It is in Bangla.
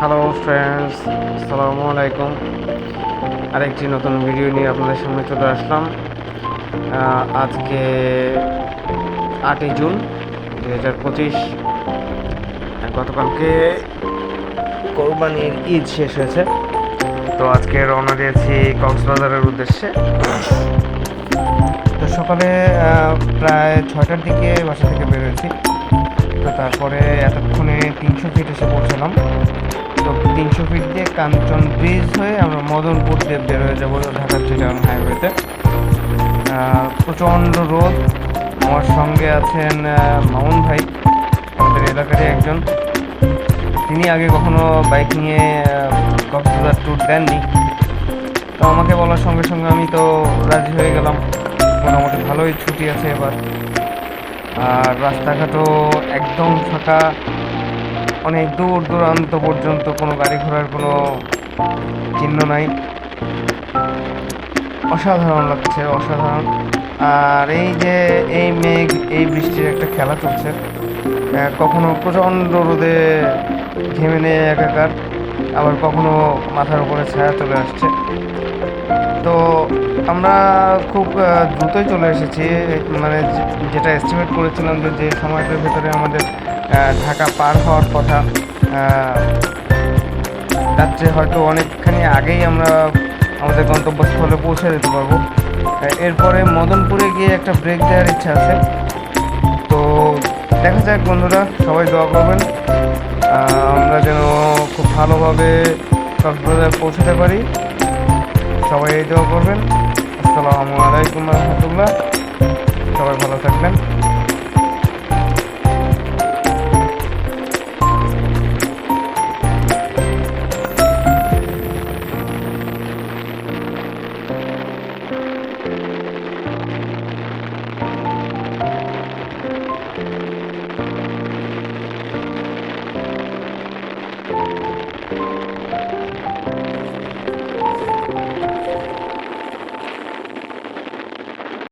হ্যালো ফ্রেন্ডস আসসালামু আলাইকুম আরেকটি নতুন ভিডিও নিয়ে আপনাদের সামনে চলে আসলাম। আজকে আটই জুন দু হাজার পঁচিশ। গতকালকে কোরবানির ঈদ শেষ হয়েছে। তো আজকে রওনা দিয়েছি কক্সবাজারের উদ্দেশ্যে। তো সকালে প্রায় ছয়টার দিকে বাসা থেকে বেরোয়েছি তো তারপরে এতক্ষণে তিনশো ফিট এসে পৌঁছলাম। তো তিনশো ফিট দিয়ে কাঞ্চন ব্রিজ হয়ে আমরা মদনপুর দিয়ে বের হয়ে যাব ঢাকার চিটাগাং হাইওয়েতে প্রচণ্ড রোদ। আমার সঙ্গে আছেন মামুন ভাই, আমাদের এলাকারই একজন। তিনি আগে কখনো বাইক নিয়ে কক্সবাজার ট্যুর দেননি। তো আমাকে বলার সঙ্গে সঙ্গে আমি তো রাজি হয়ে গেলাম। মোটামুটি ভালোই ছুটি আছে এবার। আর রাস্তাঘাটও একদম ফাঁকা। অনেক দূর দূরান্ত পর্যন্ত কোনো গাড়ি ঘোড়ার কোনো চিহ্ন নাই। অসাধারণ লাগছে, অসাধারণ। আর এই যে এই মেঘ, এই বৃষ্টির একটা খেলা চলছে। কখনো প্রচণ্ড রোদে ঘেমে নেয় একাকার, আবার কখনো মাথার উপরে ছায়া চলে আসছে। আমরা খুব দ্রুতই চলে এসেছি। মানে যেটা এস্টিমেট করেছিলাম যে যে সময়টার ভেতরে আমাদের ঢাকা পার হওয়ার কথা আহ, রাত্রে হয়তো অনেকখানি আগেই আমরা আমাদের গন্তব্যস্থলে পৌঁছে যেতে পারব। এরপরে মদনপুরে গিয়ে একটা ব্রেক দেওয়ার ইচ্ছা আছে। তো দেখা যাক বন্ধুরা সবাই দোয়া করবেন। আমরা যেন খুব ভালোভাবে কক্সবাজার পৌঁছতে পারি। সবাই এই দোয়া করবেন। আসসালামু আলাইকুম রহমতুল্লাহ। সবাই ভালো থাকবেন।